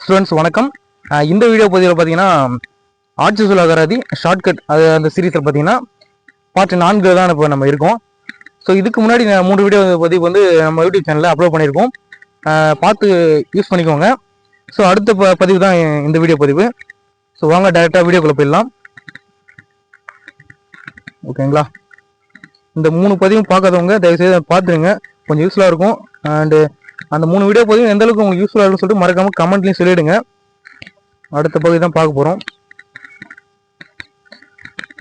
Students வணக்கம். இந்த video பதிவில் பார்த்தீங்கன்னா ஆட்சி சுலாகராதி ஷார்ட்கட் அது அந்த சீரீஸில் பார்த்தீங்கன்னா பார்ட் நான்கு தான் இப்போ நம்ம இருக்கோம். ஸோ இதுக்கு முன்னாடி நான் மூணு வீடியோ பதிவு வந்து நம்ம யூடியூப் சேனலில் அப்லோட் பண்ணியிருக்கோம். பார்த்து யூஸ் பண்ணிக்கோங்க. ஸோ அடுத்த ப- பதிவு தான் இந்த வீடியோ பதிவு. ஸோ வாங்க டேரெக்டாக வீடியோக்குள்ளே போயிடலாம். ஓகேங்களா இந்த மூணு பதிவும் பார்க்காதவங்க தயவுசெய்து பார்த்துருங்க கொஞ்சம் யூஸ்ஃபுல்லாக இருக்கும். அண்டு அந்த மூணு வீடியோ பதிவு எந்த அளவுக்கு உங்களுக்கு யூஸ்ஃபுல்லாக இருக்குன்னு சொல்லிட்டு மறக்காம கமெண்ட்லையும் சொல்லிடுங்க. அடுத்த பகுதி தான் பார்க்க போகிறோம்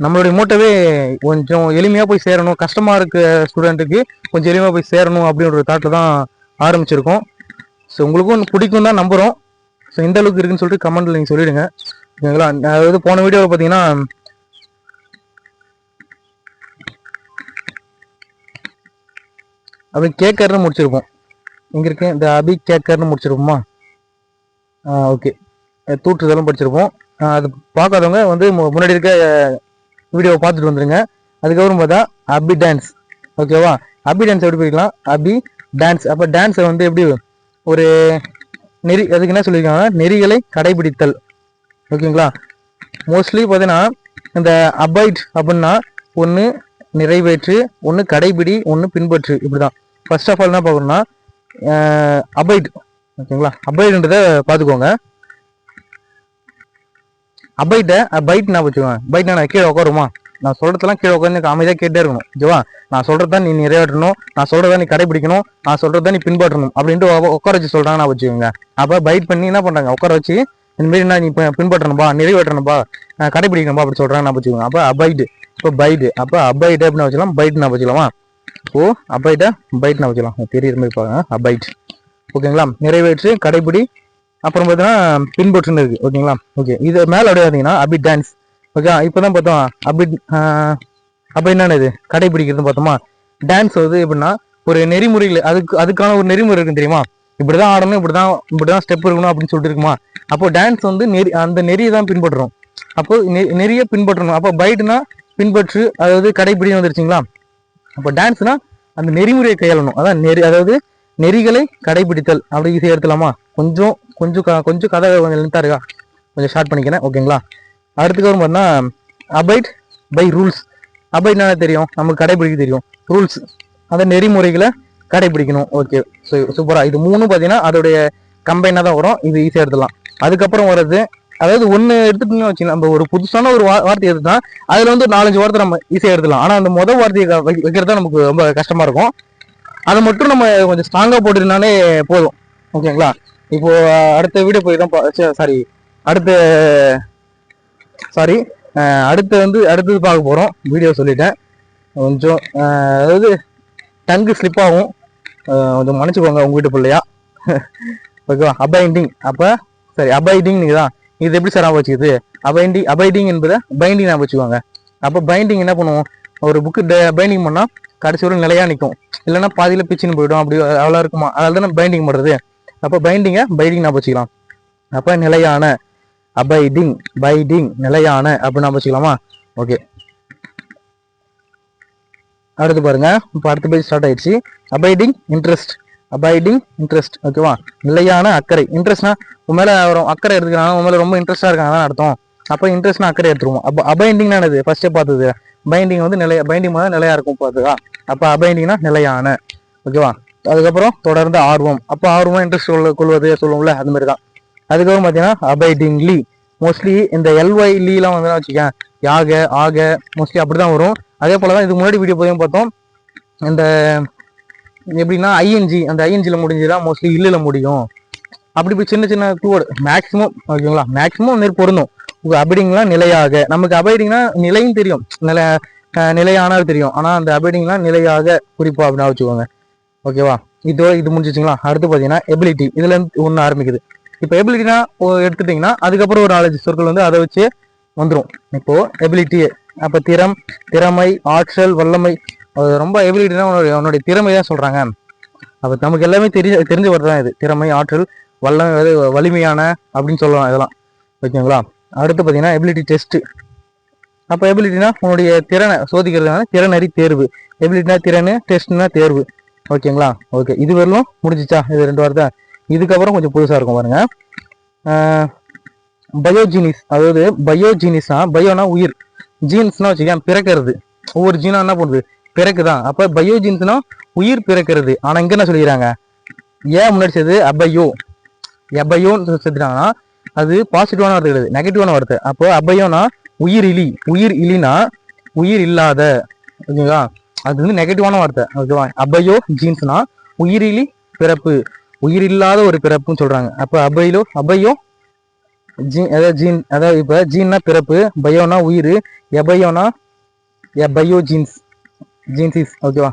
நம்மளுடைய மூட்டவே கொஞ்சம் எளிமையாக போய் சேரணும். கஷ்டமாக இருக்க ஸ்டூடெண்ட்டுக்கு கொஞ்சம் எளிமையாக போய் சேரணும் அப்படின்ற ஒரு தாட்டில் தான் ஆரம்பிச்சிருக்கோம். ஸோ உங்களுக்கும் பிடிக்கும் தான் நம்புகிறோம் ஸோ இந்த அளவுக்கு இருக்குன்னு சொல்லிட்டு கமெண்ட்டில் நீங்கள் சொல்லிடுங்க. ஓகேங்களா அதாவது போன வீடியோவில் பார்த்தீங்கன்னா அப்படி கேக்கர்னு முடிச்சிருப்போம். இங்கே இருக்கு இந்த அபி கேக்கர்னு முடிச்சிருப்போமா ஓகே தூற்றுதலும் படிச்சிருப்போம். அது பார்க்காதவங்க வந்து மு- முன்னாடி இருக்க வீடியோவை பார்த்துட்டு வந்துருங்க. அதுக்கப்புறம் பார்த்தா அபி டான்ஸ் ஓகேவா அபி டான்ஸ் எப்படி படிக்கலாம்? அபி டான்ஸ் அப்போ டான்ஸை வந்து எப்படி ஒரு நெறி அதுக்கு என்ன சொல்லியிருக்காங்கன்னா நெறிகளை கடைபிடித்தல். ஓகேங்களா மோஸ்ட்லி பார்த்தீங்கன்னா இந்த அபைட் அப்படின்னா ஒன்று நிறைவேற்று ஒன்று கடைபிடி ஒன்று பின்பற்று. இப்படி தான் ஃபர்ஸ்ட் ஆஃப் ஆல் என்ன பார்க்கணும்னா அபைட். ஓகேங்களா? அபைடுன்றதை பார்த்துக்கோங்க. அபைட்டை பைட் நான் வச்சுக்கோங்க. பைட்னா நான் கீழே உட்காருமா? நான் சொல்றதெல்லாம் கீழே உட்காந்து அமைதியாக கேட்டே இருக்கணும். ஓகேவா? நான் சொல்றதா நீ நிறைவேற்றணும். நான் சொல்றதா நீ கடைபிடிக்கணும். நான் சொல்றதா நீ பின்பற்றணும் அப்படின்ட்டு உட்கார வச்சு சொல்றாங்க நான் வச்சுக்கோங்க. அப்போ பைட் பண்ணி என்ன பண்றாங்க? உட்கார வச்சு இந்த மாதிரி என்ன நீ பி- பின்பற்றணும்பா நிறைவேற்றணும்பா அஹ் கடைபிடிக்கணும்பா அப்படி சொல்றாங்க நான் வச்சுக்கோங்க. அப்போ அபைடு. இப்போ பைடு. அப்போ அபைடு அப்படின்னு வச்சுக்கலாம். பைட் நான் வச்சுக்கலாமா? ஓ அபைட்டை பைட் நான் தெரியுற மாதிரி பாருங்க. அபைட். ஓகேங்களா? நிறைவேற்று கடைபிடி. அப்புறம் பார்த்தீங்கன்னா பின்பற்றுன்னு இருக்குது ஓகேங்களா? ஓகே. இது மேலே அப்படியே பார்த்தீங்கன்னா அபி டான்ஸ் ஓகே இப்போதான் பார்த்தோம். அபிட் அப்போ என்னென்ன இது? கடைபிடிக்கிறதுன்னு பார்த்தோமா? டான்ஸ் வந்து எப்படின்னா ஒரு நெறிமுறைகள் அதுக்கு அதுக்கான ஒரு நெறிமுறை இருக்கு தெரியுமா? இப்படி தான் ஆடணும் இப்படி தான் இப்படி தான் ஸ்டெப் இருக்கணும் அப்படின்னு சொல்லிட்டு இருக்குமா? அப்போ டான்ஸ் வந்து நெறி அந்த நெறியை தான் பின்பற்றுறோம் அப்போ நெ- நெறிய பின்பற்றணும். அப்போ பைட்னா பின்பற்று அதாவது கடைப்பிடின்னு வந்துருச்சுங்களா? அப்போ டான்ஸ்னா அந்த நெறிமுறையை கையாளணும். அதான் நெறி அதாவது நெறிகளை கடைபிடித்தல் அப்படி ஈஸியாக எடுத்துலாமா கொஞ்சம் கொஞ்சம் க- கொஞ்சம் கதை கொஞ்சம் லென்த்தாக இருக்கா? கொஞ்சம் ஷார்ட் பண்ணிக்கிறேன். ஓகேங்களா? அடுத்துக்கு வரும் பார்த்தீங்கன்னா அபைட் பை ரூல்ஸ் அபைட்னா தெரியும். நமக்கு கடைபிடிக்க தெரியும். ரூல்ஸ் அந்த நெறிமுறைகளை கடைபிடிக்கணும். ஓகே ஸோ சூப்பராக இது மூணும் பார்த்தீங்கன்னா அதோடைய கம்பைனாக தான் வரும். இது ஈஸியாக எடுத்துடலாம் அதுக்கப்புறம் வர்றது அதாவது ஒன்று எடுத்துட்டீங்கன்னு வச்சு நம்ம ஒரு புதுசான ஒரு வா- வார்த்தை எடுத்துட்டா அதில் வந்து ஒரு நாலஞ்சு வார்த்தை நம்ம ஈஸியாக எடுத்துடலாம் ஆனால் அந்த மொதல் வார்த்தையை வை- வைக்கிறது தான் நமக்கு ரொம்ப கஷ்டமாக இருக்கும். அதை மட்டும் நம்ம கொஞ்சம் ஸ்ட்ராங்காக போட்டுருந்தாலே போதும். ஓகேங்களா? இப்போ அடுத்த வீடியோ போய் தான் சாரி அடுத்த சாரி அடுத்து வந்து அடுத்தது பார்க்க போகிறோம் வீடியோ சொல்லிட்டேன். கொஞ்சம் அதாவது டங்கு ஸ்லிப் ஆகும். கொஞ்சம் மன்னிச்சுக்கோங்க உங்கள் வீட்டு பிள்ளையா. ஓகேவா? அபைண்டிங் அப்போ சரி அபைண்டிங் தான் இது எப்படி சார் ஞாபகம் வச்சுக்குது? அபைண்டிங் அபைடிங் என்பதை பைண்டிங் ஞாபகம் வச்சுக்கோங்க அப்போ பைண்டிங் என்ன பண்ணுவோம்? ஒரு புக்கு பைண்டிங் பண்ணால் கடைசி ஒரு நிலையாக நிற்கும் இல்லைன்னா பாதியில் பிச்சுன்னு போயிடும். அப்படி அவ்வளோ இருக்குமா? அதில் தானே பைண்டிங் பண்ணுறது அப்போ பைண்டிங்கை பைண்டிங் நான் வச்சுக்கலாம். அப்போ நிலையான அபைடிங் பைடிங் நிலையான அப்படின்னு ஞாபகம் வச்சுக்கலாமா? ஓகே அடுத்து பாருங்க. இப்போ அடுத்த பேஜ் ஸ்டார்ட் ஆயிடுச்சு. அபைடிங் இன்ட்ரெஸ்ட் அபைடிங் இன்ட்ரெஸ்ட் ஓகேவா நிலையான அக்கறை. இன்ட்ரெஸ்ட்னா உன் மேல வரும் அக்கறை எடுத்துக்கிறாங்க உன் மேலே ரொம்ப இன்ட்ரெஸ்டா இருக்காங்க அர்த்தம். அப்போ இன்ட்ரெஸ்ட்னா அக்கறை எடுத்துருவோம். அப்போ அபைண்டிங்னா என்னது? ஃபர்ஸ்டே பார்த்தது. பைண்டிங் வந்து நிலைய பைண்டிங் பண்ணா நிலையா இருக்கும் பார்த்துக்கா அப்போ அபைண்டிங்னா நிலையான ஓகேவா அதுக்கப்புறம் தொடர்ந்து ஆர்வம். அப்போ ஆர்வம் இன்ட்ரெஸ்ட் கொள்வது சொல்லுவோம்ல அது மாதிரி தான். அதுக்கப்புறம் பார்த்தீங்கன்னா அபைடிங்லி மோஸ்ட்லி இந்த எல்ஒய் லீலாம் வந்து வச்சுக்கேன் யாக ஆக மோஸ்ட்லி அப்படி தான் வரும். அதே போல தான் இதுக்கு முன்னாடி வீடியோ போய் பார்த்தோம். இந்த எப்படின்னா ஐஎன்ஜி அந்த ஐஎன்ஜியில் முடிஞ்சதுதான் மோஸ்ட்லி இல்லில் முடியும். அப்படி இப்படி சின்ன சின்ன க்ளூவோடு மேக்ஸிமம் ஓகேங்களா? மேக்ஸிமம் வந்து பொருந்தும். உங்க அபைடிங்லாம் நிலையாக. நமக்கு அபைடிங்னா நிலையும் தெரியும். நில நிலையானால் தெரியும். ஆனால் அந்த அபைடிங்லாம் நிலையாக குறிப்பா அப்படின்னு வச்சுக்கோங்க. ஓகேவா? இதோ இது முடிஞ்சிச்சுங்களா? அடுத்து பார்த்தீங்கன்னா எபிலிட்டி இதுலேருந்து ஒன்று ஆரம்பிக்குது. இப்போ எபிலிட்டினா எடுத்துட்டிங்கன்னா அதுக்கப்புறம் ஒரு நாலஞ்சு சொற்கள் வந்து அதை வச்சு வந்துடும் இப்போது எபிலிட்டி அப்போ திறம் திறமை ஆற்றல் வல்லமை ரொம்ப எபிலிட்டினா உன்னுடைய உன்னுடைய திறமை தான் சொல்கிறாங்க அப்போ நமக்கு எல்லாமே தெரிய தெரிஞ்ச வார்த்தை தான் இது. திறமை ஆற்றல் வல்லம் அது வலிமையான அப்படின்னு சொல்லலாம் இதெல்லாம். ஓகேங்களா? அடுத்து பார்த்தீங்கன்னா எபிலிட்டி டெஸ்ட்டு அப்போ எபிலிட்டினா உன்னுடைய திறனை சோதிக்கிறதுனால திறனறி தேர்வு. எபிலிட்டினா திறன் டெஸ்ட்னா தேர்வு. ஓகேங்களா? ஓகே இது வரலும் முடிஞ்சிச்சா? இது ரெண்டு வார்த்தை. இதுக்கப்புறம் கொஞ்சம் புதுசாக இருக்கும் பாருங்க. பயோஜீனிஸ் அதாவது பயோஜீனிஸா பயோனா உயிர். ஜீன்ஸ்னா வச்சுக்கேன் பிறக்கிறது. ஒவ்வொரு ஜீனா என்ன பண்ணுது? பிறக்குதான். அப்ப பயோஜின்ஸ்னா உயிர் பிறக்கிறது. ஆனா இங்க என்ன சொல்லிக்கிறாங்க? ஏன் முன்னாடி செய்து அபயோ. எபயோன்னு செத்துட்டாங்கன்னா அது பாசிட்டிவான வார்த்தை கிடையாது. நெகட்டிவான வார்த்தை. அப்போ அபயோனா உயிர் இலி. உயிர் இலினா உயிர் இல்லாத. ஓகேங்களா அது வந்து நெகட்டிவான வார்த்தை. ஓகேவா? அபயோ ஜீன்ஸ்னா உயிரிலி பிறப்பு. உயிர் இல்லாத ஒரு பிறப்புன்னு சொல்றாங்க. அப்போ அபயிலோ அபயோ ஜீன் அதாவது ஜீன் அதாவது இப்போ ஜீன்னா பிறப்பு. பயோனா உயிர். எபயோனா எபயோ ஜீன்ஸ். ஜீன்சிஸ் ஓகேவா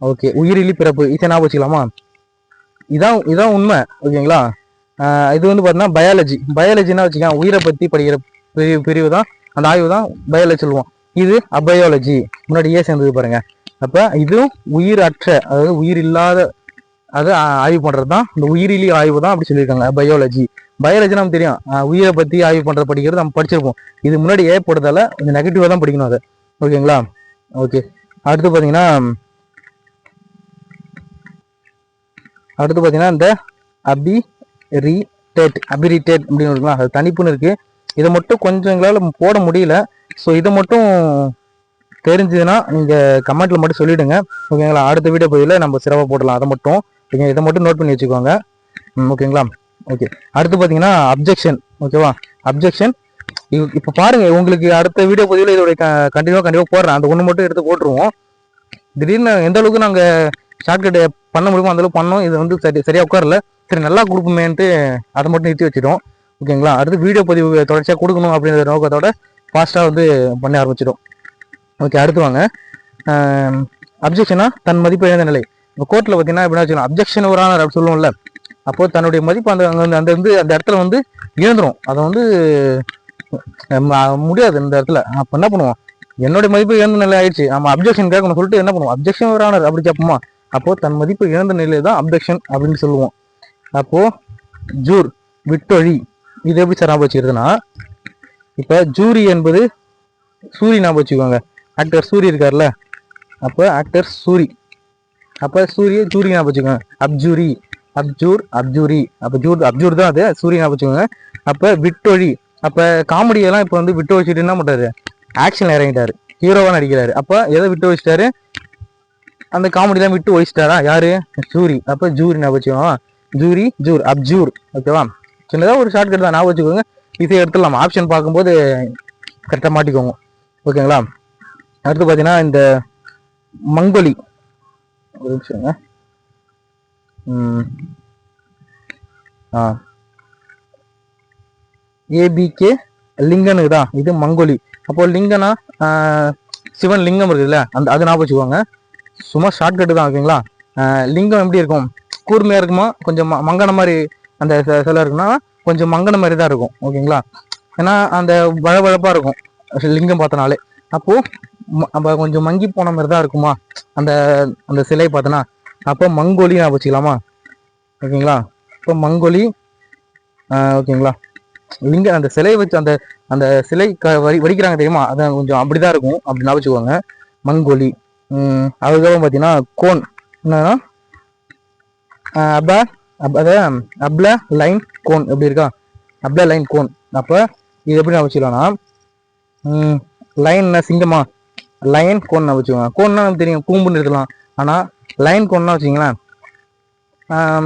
ஓகே உயிரிலி பிறப்பு இதை ஞாபகம் வச்சுக்கலாமா? இதான் இதான் உண்மை ஓகேங்களா இது வந்து பார்த்தீங்கன்னா பயாலஜி பயாலஜினா வச்சுக்கோங்க உயிரை பற்றி படிக்கிற பிரிவு பிரிவு தான் அந்த ஆய்வு தான் பயாலஜி சொல்லுவோம். இது அபயாலஜி முன்னாடியே சேர்ந்தது பாருங்க. அப்போ இதுவும் உயிர் அற்ற அதாவது உயிர் இல்லாத அது ஆய்வு பண்ணுறது தான் இந்த உயிரிலி ஆய்வு தான் அப்படி சொல்லியிருக்காங்க பயாலஜி பயாலஜி நமக்கு தெரியும். உயிரை பற்றி ஆய்வு பண்ணுறது படிக்கிறது நம்ம படிச்சிருப்போம். இது முன்னாடி ஏற்படுறதால கொஞ்சம் நெகட்டிவாக தான் படிக்கணும் அதை. ஓகேங்களா ஓகே அடுத்து பார்த்தீங்கன்னா அடுத்து பார்த்தீங்கன்னா இந்த அபி ரீடேட் அபிரிட்டேட் அப்படின்னு இருக்குங்களா அது தனிப்புன்னு இருக்குது இதை மட்டும் கொஞ்சம் எங்களால் போட முடியல. ஸோ இதை மட்டும் தெரிஞ்சதுன்னா நீங்கள் கமெண்ட்டில் மட்டும் சொல்லிவிடுங்க ஓகேங்களா அடுத்த வீடியோ பதிவில் நம்ம சிறப்பாக போடலாம். அதை மட்டும் ஓகே இதை மட்டும் நோட் பண்ணி வச்சுக்கோங்க. ம், ஓகேங்களா ஓகே அடுத்து பார்த்தீங்கன்னா அப்ஜெக்ஷன் ஓகேவா அப்ஜெக்ஷன் இப்போ பாருங்க உங்களுக்கு அடுத்த வீடியோ பதிவில் இதோட கண்டினியூவாக கண்டிப்பாக போடுறேன். அந்த ஒன்று மட்டும் எடுத்து போட்டுருவோம். திடீர்னு எந்த அளவுக்கு நாங்கள் ஷார்ட்கட் பண்ண முடியுமோ அந்தளவுக்கு பண்ணோம். இது வந்து சரி சரியாக உட்காரல. சரி நல்லா கொடுப்போமேன்ட்டு அதை மட்டும் நிறுத்தி வச்சிட்டோம். ஓகேங்களா? அடுத்து வீடியோ பதிவு தொடர்ச்சியாக கொடுக்கணும் அப்படிங்கிற நோக்கத்தோட ஃபாஸ்ட்டாக வந்து பண்ண ஆரம்பிச்சிடும் ஓகே அடுத்து வாங்க. அப்ஜெக்ஷனாக தன் மதிப்பு இழந்த நிலை. இப்போ கோர்ட்டில் பார்த்தீங்கன்னா எப்படின்னா வச்சுக்கணும் அப்ஜெக்ஷன் ஒரு ஆனர் சொல்லுவோம்ல. அப்போது தன்னுடைய மதிப்பு அந்த அங்கே வந்து அந்த வந்து அந்த இடத்துல வந்து இழந்துடும் அதை வந்து முடியாது இந்த இடத்துல. அப்போ என்ன பண்ணுவோம்? என்னுடைய மதிப்பு இழந்த நிலை ஆயிடுச்சு. நம்ம அப்ஜெக்ஷன் கேட்கணும் சொல்லிட்டு என்ன பண்ணுவோம்? அப்ஜெக்ஷன் ஒரு ஆனர் அப்படி கேட்போமா? அப்போ தன் மதிப்பு இழந்த நிலை தான் அப்ஜெக்ஷன் அப்படின்னு சொல்லுவோம். அப்போ ஜூர் விட்டொழி இது எப்படி சார் ஞாபகம் வச்சுக்கிறதுனா இப்போ ஜூரி என்பது சூரி ஞாபகம் வச்சுக்கோங்க. ஆக்டர் சூரி இருக்கார்ல. அப்போ ஆக்டர் சூரி. அப்போ சூரிய ஜூரி ஞாபகம் வச்சுக்கோங்க. அப்ஜூரி அப்ஜூர் அப்ஜூரி. அப்போ ஜூர் அப்ஜூர் தான் அது. சூரிய ஞாபகம் வச்சுக்கோங்க. அப்போ விட்டொழி அப்போ காமெடியெல்லாம் இப்போ வந்து விட்டு வச்சுட்டு என்ன பண்ணுறாரு ஆக்ஷன் இறங்கிட்டாரு. ஹீரோவாக நடிக்கிறாரு. அப்போ எதை விட்டு வச்சிட்டாரு? அந்த காமெடிலாம் விட்டு வச்சிட்டாரா? யாரு? ஜூரி. அப்போ ஜூரி நான் வச்சுக்கோங்க. ஜூரி ஜூர். அப்ஜூர் ஓகேவா சின்னதாக ஒரு ஷார்ட் கட் தான். நான் வச்சுக்கோங்க. இதே எடுத்துடலாம். ஆப்ஷன் பார்க்கும்போது கரெக்டாக மாட்டிக்கோங்க. ஓகேங்களா அடுத்து பார்த்தீங்கன்னா இந்த மங்கோலி. ஒரு நிமிஷங்க ம். ஆ. ஏபிகே லிங்கன்னு தான். இது மங்கோலி. அப்போ லிங்கனா சிவன் லிங்கம் இருக்குதுல்ல அந்த அது ஞாபகம் வச்சுக்கோங்க. சும்மா ஷார்ட்கட்டு தான் ஓகேங்களா லிங்கம் எப்படி இருக்கும்? கூர்மையாக இருக்குமா? கொஞ்சம் ம- மங்கன மாதிரி அந்த ச- சிலை இருக்குன்னா கொஞ்சம் மங்கன மாதிரி தான் இருக்கும் ஓகேங்களா ஏன்னா அந்த வழவழப்பாக இருக்கும் லிங்கம் பார்த்தனாலே. அப்போது ம- கொஞ்சம் மங்கி போன மாதிரி தான் இருக்குமா? அந்த அந்த சிலை பார்த்தனா. அப்போ மங்கோலி ஞாபகம் வச்சுக்கலாமா? ஓகேங்களா இப்போ மங்கோலி ஓகேங்களா லிங்க அந்த சிலையை வச்சு அந்த அந்த சிலை க வரி வடிக்கிறாங்க தெரியுமா? அது கொஞ்சம் அப்படிதான் இருக்கும் அப்படி ஞாபகம் வச்சுக்கோங்க மங்கோலி உம் அதுக்கப்புறம் பார்த்தீங்கன்னா கோன். என்னன்னா ஆஹ் அப அப் அத அப்ல லைன் கோன் எப்படி இருக்கா? அப்ல லைன் கோன். அப்போ இது எப்படி நான் வச்சுக்கலாம்னா லைன் சிங்கமா? லைன் கோன் வச்சுக்கோங்க கோன்னா நமக்கு தெரியும் கூம்புன்னு இருக்கலாம். ஆனால் லைன் கோன்னா வச்சுங்களேன்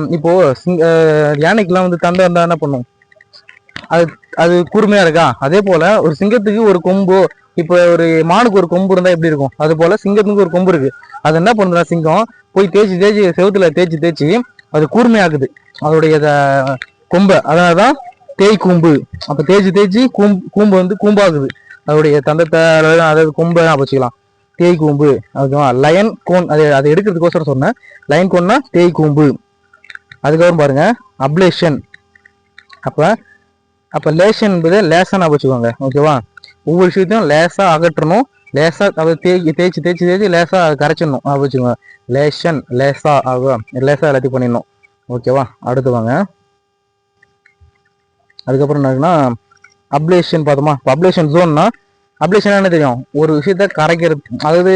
இப்போது இப்போ சிங்க அஹ், வந்து தந்தை இருந்தால் என்ன பண்ணும்? அது அது கூர்மையாக இருக்கா? அதே போல் ஒரு சிங்கத்துக்கு ஒரு கொம்பு இப்போ ஒரு மானுக்கு ஒரு கொம்பு இருந்தால் எப்படி இருக்கும்? அது போல் சிங்கத்துக்கு ஒரு கொம்பு இருக்குது அது என்ன பண்ணுதுன்னா சிங்கம் போய் தேய்ச்சி தேய்ச்சி செவுத்துல தேய்ச்சி தேய்ச்சி அது கூர்மையாக்குது. அதோடைய கொம்பை கொம்பை. அதனாலதான் தேய் கூம்பு. அப்போ தேய்ச்சி தேய்ச்சி கூம்பு கூம்பு வந்து கூம்பாகுது அதோடைய தந்தத்தை அதாவது அதாவது கொம்பை ஞாபகம் வச்சுக்கலாம். தேய் கூம்பு. அதுக்கப்புறம் லயன் கோன் அது அதை எடுக்கிறதுக்கோசரம் சொன்னேன். லயன் கோன்னா தேய் கூம்பு. அதுக்கப்புறம் பாருங்க அப்ளேஷன் அப்போ அப்ப லேஷன் என்பது லேசா வச்சுக்கோங்க ஓகேவா ஒவ்வொரு விஷயத்தையும் லேசா அகற்றணும். லேசா அதை தேய்ச்சி தேய்ச்சி தேய்ச்சி தேய்ச்சி லேசா கரைச்சிடணும். அதை வச்சுக்கோங்க. லேஷன் லேசா ஆகும் லேசா எல்லாத்தையும் பண்ணிடணும். ஓகேவா அடுத்து வாங்க. அதுக்கப்புறம் என்னன்னா அப்ளேஷன் பார்த்தோமா? அப்ளேஷன் ஜோன்னா அப்ளேஷன் என்ன தெரியும். ஒரு விஷயத்த கரைக்கிறது அதாவது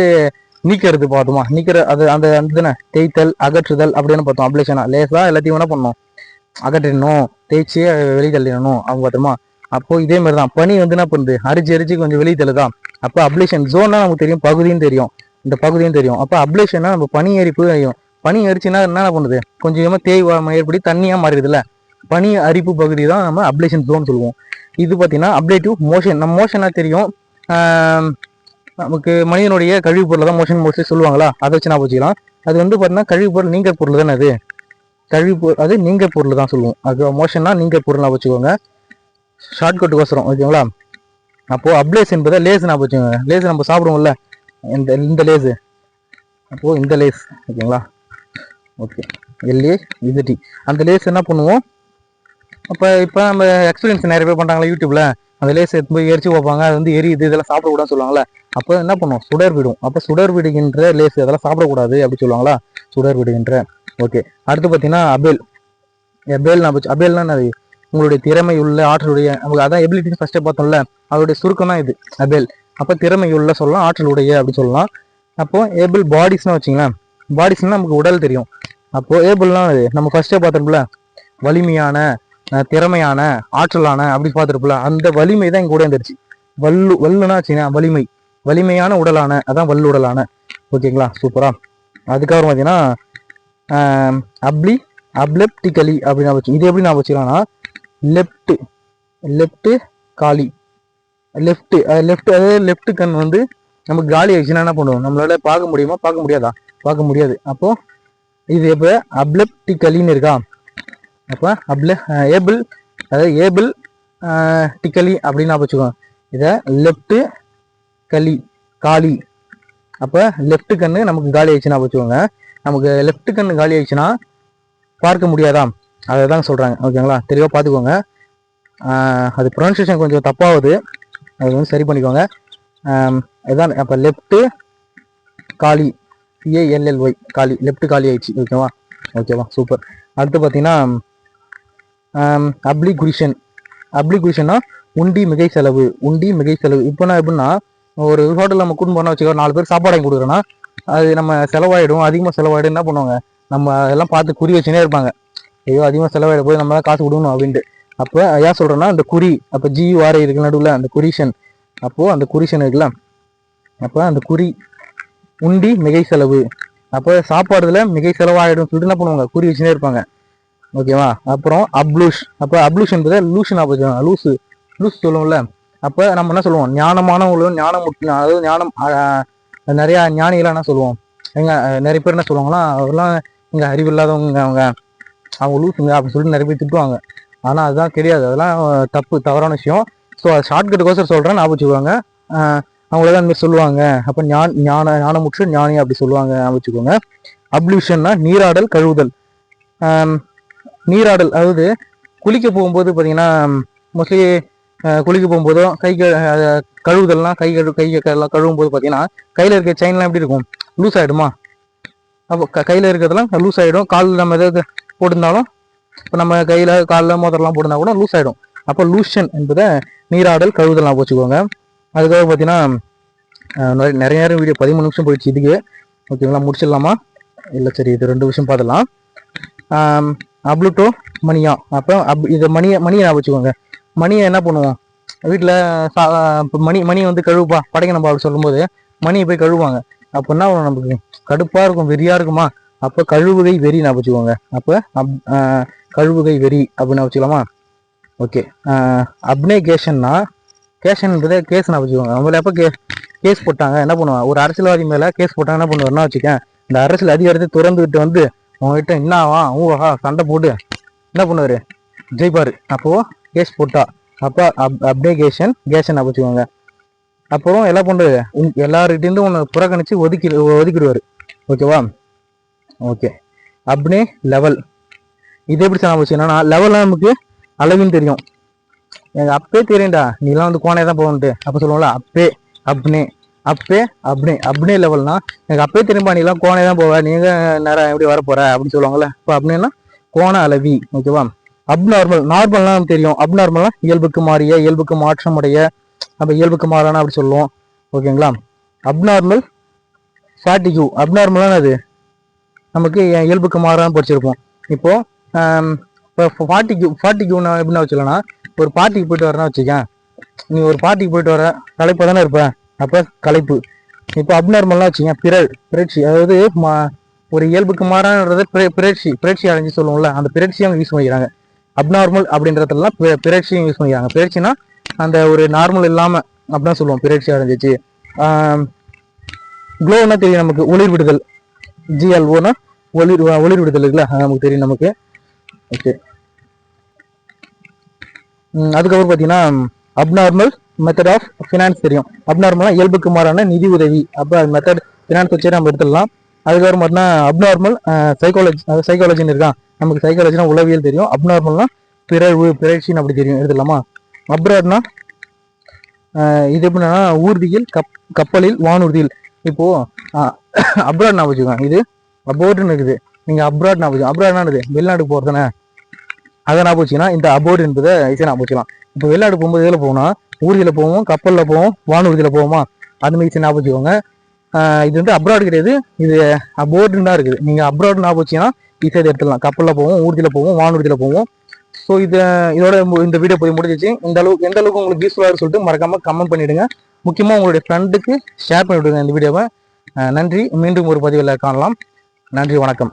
நீக்கிறது பார்த்தோமா? நீக்கிற அது அந்த அந்த தானே? தேய்த்தல் அகற்றுதல் அப்படின்னு பார்த்தோம். அப்ளேஷனா லேசா எல்லாத்தையும் என்ன பண்ணணும். அகற்றிடணும் தேய்ச்சி வெளியே தள்ளிடணும் அவங்க பார்த்தோமா அப்போ இதே மாதிரி தான் பனி வந்து என்ன பண்ணுது? அரிச்சு அரிச்சு கொஞ்சம் வெளியே தள்ளுதான் அப்போ அப்ளேஷன் ஜோன்னா நமக்கு தெரியும் பகுதியும் தெரியும். இந்த பகுதியும் தெரியும். அப்போ அப்ளேஷன்னா நம்ம பனி எரிப்பு அறியும் பனி அரிச்சுன்னா என்ன பண்ணுது? கொஞ்சம் கொஞ்சமாக தேய்வாம ஏற்படி தண்ணியாக மாறிடுதுல பனி அரிப்பு பகுதி தான் நம்ம அப்ளேஷன் ஜோன் சொல்லுவோம். இது பார்த்தீங்கன்னா அப்ளேட்டிவ் மோஷன் நம்ம மோஷனாக தெரியும் நமக்கு மனிதனுடைய கழிவுப் பொருளை தான் மோஷன் மோஸ்ட்லி சொல்லுவாங்களா? அதை வச்சு நான் வச்சுக்கலாம். அது வந்து பார்த்தீங்கன்னா கழிவுப் பொருள் நீங்க பொருள் தானே அது? கழிவு பொருள் அது நீங்க பொருள் தான் சொல்லுவோம். அது மோஷன்னா நீங்க பொருளாக வச்சுக்கோங்க. ஷார்ட்கட்டுக்கோசரம் ஓகேங்களா? அப்போ அப்ளேஸ் என்பதை லேஸ் நான் வச்சுக்கோங்க. லேஸ் நம்ம சாப்பிடுவோம்ல. இந்த இந்த லேஸு அப்போது இந்த லேஸ் ஓகேங்களா? ஓகே. எல்ஏ இசட்டி அந்த லேஸ் என்ன பண்ணுவோம்? அப்போ இப்போ நம்ம எக்ஸ்பீரியன்ஸ் நிறைய பேர் பண்ணுறாங்களா யூடியூப்பில் அந்த லேஸ் எடுத்து போய் எரிச்சு பார்ப்பாங்க. அது வந்து எரியுது இதெல்லாம் சாப்பிடக்கூடாதுன்னு சொல்லுவாங்களே அப்போ என்ன பண்ணும் சுடர் விடும். அப்போ சுடர் விடுகின்ற லேஸ் அதெல்லாம் சாப்பிடக்கூடாது அப்படி சொல்லுவாங்களா? சுடர் விடுகின்ற. ஓகே. அடுத்து பார்த்தீங்கன்னா அபேல். அபேல் நான் அபேல்னா என்னது? உங்களுடைய திறமை உள்ள ஆற்றலுடைய நமக்கு அதான் எபிலிட்டின்னு ஃபஸ்ட்டே பார்த்தோம்ல. அவருடைய சுருக்கம் தான் இது அபேல். அப்போ திறமை உள்ள சொல்லலாம் ஆற்றலுடைய அப்படின்னு சொல்லலாம். அப்போ ஏபிள் பாடிஸ்னால் வச்சுங்களேன் பாடிஸ்னால் நமக்கு உடல் தெரியும். அப்போது ஏபிள்லாம் நம்ம ஃபஸ்ட்டே பார்த்துருப்போம்ல. வலிமையான திறமையான ஆற்றலான அப்படி பார்த்துருப்போம்ல. அந்த வலிமை தான் இங்க கூட வந்துருச்சு. வல்லு வல்லுனா வச்சுங்க வலிமை. வலிமையான உடலான அதான் வல்லுடலான ஓகேங்களா சூப்பரா அதுக்கப்புறம் பார்த்தீங்கன்னா அப்ளி அப்லெப்டிக்கலி அப்படின்னு நான் வச்சு இது எப்படி நான் வச்சுக்கலாம்னா லெஃப்ட் லெஃப்ட் காலி. லெஃப்ட் லெஃப்ட் அதாவது லெஃப்ட் கண் வந்து நமக்கு காலி ஆயிடுச்சுன்னா என்ன பண்ணுவோம்? நம்மளால பார்க்க முடியுமா? பார்க்க முடியாதா? பார்க்க முடியாது. அப்போ இது இப்போ அப்லெப்டிக்கலின்னு இருக்கா? அப்போ அப்ல ஏபிள் அதாவது ஏபிள் டிக்கலி அப்படின்னு நான் வச்சுக்கோங்க. இதை லெஃப்ட்டு களி காலி அப்போ லெஃப்ட் கண்ணு நமக்கு காலி ஆயிடுச்சுன்னா வச்சுக்கோங்க. நமக்கு லெஃப்ட் கண்ணு காலி ஆயிடுச்சுன்னா பார்க்க முடியாதா? அதை தான் சொல்கிறாங்க ஓகேங்களா? தெளிவாக பார்த்துக்கோங்க. அது ப்ரொனன்சியேஷன் கொஞ்சம் தப்பாகுது அது வந்து சரி பண்ணிக்கோங்க. இதுதான் அப்போ லெஃப்ட்டு காலி ஏஎல்எல்ஒய் காலி லெஃப்ட் காலி ஆயிடுச்சு. ஓகேவா? ஓகேவா? சூப்பர். அடுத்து பார்த்தீங்கன்னா அப்ளிகுரிஷன் அப்ளிகுரிஷன்னா உண்டி மிகை செலவு உண்டி மிகை செலவு இப்போ நான் எப்படின்னா ஒரு ஹோட்டலில் நம்ம கூட்டு போனால் வச்சுக்கோ நாலு பேர் சாப்பாடு வாங்கி கொடுக்குறோன்னா அது நம்ம செலவாயிடும் அதிகமாக செலவாயிடும் என்ன பண்ணுவாங்க? நம்ம அதெல்லாம் பார்த்து குறி வச்சுனே இருப்பாங்க. ஐயோ அதிகமாக செலவாயிட போய் நம்ம காசு கொடுக்கணும் அப்படின்ட்டு. அப்போ ஏன் சொல்கிறேன்னா அந்த குறி அப்போ ஜியூஆர்ஐ இருக்கு நடுவில் அந்த குறிஷன் அப்போது அந்த குறிஷன் இருக்குல்ல அப்போ அந்த குறி உண்டி மிகை செலவு. அப்போ சாப்பாடுல மிகை செலவாயிடும் சொல்லிட்டு என்ன பண்ணுவாங்க? குறி வச்சுனே இருப்பாங்க. ஓகேவா அப்புறம் அப்ளூஷ். அப்போ அப்ளூஷ் என்பதை லூஷன் ஆப்போசிட் லூஸ் லூஸ் சொல்லுவோம்ல. அப்போ நம்ம என்ன சொல்லுவோம்? ஞானமானவங்களும் ஞானம் முட்டு- அதாவது ஞானம் நிறையா நிறைய ஞானிகளாம் என்ன சொல்லுவோம்? எங்க நிறைய பேர் என்ன சொல்லுவாங்கன்னா அவர்லாம் இங்க அறிவு இல்லாதவங்க அவங்க அவங்க லூசுங்க அப்படின்னு சொல்லிட்டு நிறைய பேர் திட்டுவாங்க. ஆனா அதுதான் கிடையாது. அதெல்லாம் தப்பு தவறான விஷயம். ஸோ அது ஷார்ட்கட்டுக்கோசரம் சொல்றேன் ஞாபகம் வச்சுக்குவாங்க அவங்கள தான் மாதிரி சொல்லுவாங்க. அப்போ ஞான ஞான ஞானமுற்று ஞானி அப்படி சொல்லுவாங்க ஞாபகம் வச்சுக்கோங்க. அப்ளூஷன்னா நீராடல் கழுவுதல். நீராடல் அதாவது குளிக்க போகும்போது பார்த்தீங்கன்னா மோஸ்ட்லி குளிக்க போகும்போதும் கை கழுவுதல்லாம் கை கழு கை எல்லாம் கழுவும் போது பார்த்தீங்கன்னா கையில் இருக்க செயின்லாம் எப்படி இருக்கும்? லூஸ் ஆகிடுமா அப்போ க கையில் இருக்கிறதெல்லாம் லூஸ் ஆகிடும் கால் நம்ம எதாவது போட்டிருந்தாலும் இப்போ நம்ம கையில் காலில் மோதிரம்லாம் போட்டிருந்தா கூட லூஸ் ஆகிடும் அப்போ லூஷன் என்பதை நீராடல் கழுவுதல் ஞாபகம் வச்சுக்கோங்க அதுக்காக பார்த்தீங்கன்னா நிறைய நேரம் வீடியோ பதிமூணு நிமிஷம் போயிடுச்சு இதுக்கு. ஓகேங்களா முடிச்சிடலாமா? இல்லை சரி இது ரெண்டு விஷயம் பார்த்துடலாம் அப்ளூட்டோ மணியா. அப்போ அப் இது மணியை மணியை ஞாபகம் வச்சுக்கோங்க. மணியை என்ன பண்ணுவோம்? வீட்டில் இப்போ மணி மணி வந்து கழுவுப்பா படைக்கணும்பா அப்படி சொல்லும்போது மணியை போய் கழுவுவாங்க. அப்போ என்ன நமக்கு? கடுப்பாக இருக்கும் வெறியாக இருக்குமா? அப்போ கழுவுகை வெறி நான் வச்சுக்கோங்க. அப்போ அப் கழுவுகை வெறி அப்படின்னு வச்சுக்கலாமா? ஓகே. அப்னேகேஷன்னா கேஷன்ன்றதே கேஸ் நான் வச்சுக்கோங்க. அவங்கள எப்போ கே கேஸ் போட்டாங்க என்ன பண்ணுவாங்க? ஒரு அரசியல்வாதி மேலே கேஸ் போட்டாங்க என்ன பண்ணுவாருன்னா வச்சுக்கேன் இந்த அரசியல் அதிகாரத்தை திறந்துக்கிட்டு வந்து உங்ககிட்ட என்ன ஆவா ஊஹா சண்டை போட்டு என்ன பண்ணுவார்? ஜெயிப்பார். அப்போ கேஸ் போட்டா. அப்போ அப் அப்டேகேஷன் கேஷன் வச்சுக்கோங்க. அப்புறம் என்ன பண்ணுறது எல்லார்கிட்டேருந்து உன்னை புறக்கணித்து ஒதுக்கி ஒதுக்கிடுவார். ஓகேவா? ஓகே. அப்னே லெவல் இது எப்படி சொன்னா வச்சுக்கோன்னா லெவல்லாம் நமக்கு அளவுன்னு தெரியும். எனக்கு அப்பே தெரியும்டா. நீலாம் வந்து கோனே தான் போகணுன்ட்டு அப்போ சொல்லுவோம்ல அப்பே அப்னே அப்பே அப்னே அப்னே லெவல்னா எனக்கு அப்பே தெரியும்பா நீலாம் கோனே தான் போவேன் நீங்கள் நேரம் எப்படி வர போகிற அப்படின்னு சொல்லுவாங்கள்ல இப்போ அப்படின்னா கோண அளவி. ஓகேவா? அப்நார்மல் நார்மல்லாம் தெரியும். அப்நார்மல்னா இயல்புக்கு மாறிய இயல்புக்கு மாற்றம் அடைய நம்ம இயல்புக்கு மாறான அப்படி சொல்லுவோம். ஓகேங்களா? அப்நார்மல் ஃபேட்டிக்யூ அப்நார்மலான அது நமக்கு இயல்புக்கு மாறான படிச்சிருப்போம். இப்போ இப்போ ஃபார்ட்டிக்கு ஃபார்ட்டிக்குன்னு எப்படின்னா வச்சுக்கலாம்னா ஒரு பார்ட்டிக்கு போயிட்டு வரேன்னா வச்சுக்கேன். நீ ஒரு பார்ட்டிக்கு போயிட்டு வர களைப்பாக தானே இருப்பேன் அப்போ களைப்பு. இப்போ அப்நார்மல்லாம் வச்சுக்கேன் பிறல் பிறட்சி அதாவது மா- ஒரு இயல்புக்கு மாறானது பிற- பிறட்சி பிறட்சி அடைஞ்சு சொல்லுவோம்ல அந்த பிறட்சியும் யூஸ் பண்ணிக்கிறாங்க. அப்நார்மல் அப்படின்றதெல்லாம் பி- யூஸ் பண்ணிக்கிறாங்க. பிறட்சினா அந்த ஒரு நார்மல் இல்லாமல் அப்படின்னு சொல்லுவோம். பிறட்சி அடைஞ்சிச்சு. க்ளோன்னா தெரியும் நமக்கு. ஒளிர் விடுதல் ஜிஎல்ஓனா ஒளிர் ஒளிர் விடுதல் இருக்குல்ல? நமக்கு தெரியும் நமக்கு. ஓகே அதுக்கப்புறம் பார்த்தீங்கன்னா அப்நார்மல் மெத்தட் ஆஃப் ஃபினான்ஸ் தெரியும். அப்நார்மலாக இயல்புக்கு மாறான நிதி உதவி. அப்போ மெத்தட் ஃபினான்ஸ் வச்சு நம்ம எடுத்துடலாம். அதுக்கப்புறம் பார்த்தீங்கன்னா அப்நார்மல் சைக்காலஜி சைக்காலஜின்னு இருக்கான் நமக்கு சைக்காலஜினா உளவியல் தெரியும். அப்நார்மல்னா பிறழ்வு பிறழ்ச்சின்னு அப்படி தெரியும். எடுத்துடலாமா அப்ராட்னா இது எப்படின்னா ஊர்தியில் கப் கப்பலில் வானூர்தியில். இப்போ அப்ராட் நான் வச்சுக்கோங்க. இது அபோர்டுன்னு இருக்குது. நீங்க அப்ராட் ஞாபகம் வச்சுக்கோங்க. அப்ராட்னா என்னது? வெளிநாட்டுக்கு போறதுனே அதை நான் போச்சுன்னா இந்த அபோர்டு என்பதை ஈஸியாக நான் போச்சுக்கலாம் இப்போ வெளிநாடு போகும்போது இதில் போகணும் ஊர்தியில் போவோம் கப்பலில் போவோம் வானூர்தியில் போவோமா? அது மாதிரி நான் ஞாபகம் வச்சுக்கோங்க. இது வந்து அப்ராட் கிடையாது. இது அபோர்டுன்னு தான் இருக்குது. நீங்கள் அப்ராட் ஞாபகம் வச்சீங்கன்னா ஈஸியாக இதை எடுத்துடலாம். கப்பலில் போவோம் ஊர்தியில் போவோம் வானூர்தியில் போவோம். ஸோ இதை இதோட இந்த வீடியோ போய் முடிஞ்சிச்சு. இந்த அளவுக்கு எந்த அளவுக்கு உங்களுக்கு யூஸ்ஃபுல்லாக சொல்லிட்டு மறக்காம கமெண்ட் பண்ணிவிடுங்க முக்கியமாக உங்களுடைய ஃப்ரெண்டுக்கு ஷேர் பண்ணி விடுங்க இந்த வீடியோவை நன்றி. மீண்டும் ஒரு பதிவில் காணலாம். நன்றி வணக்கம்.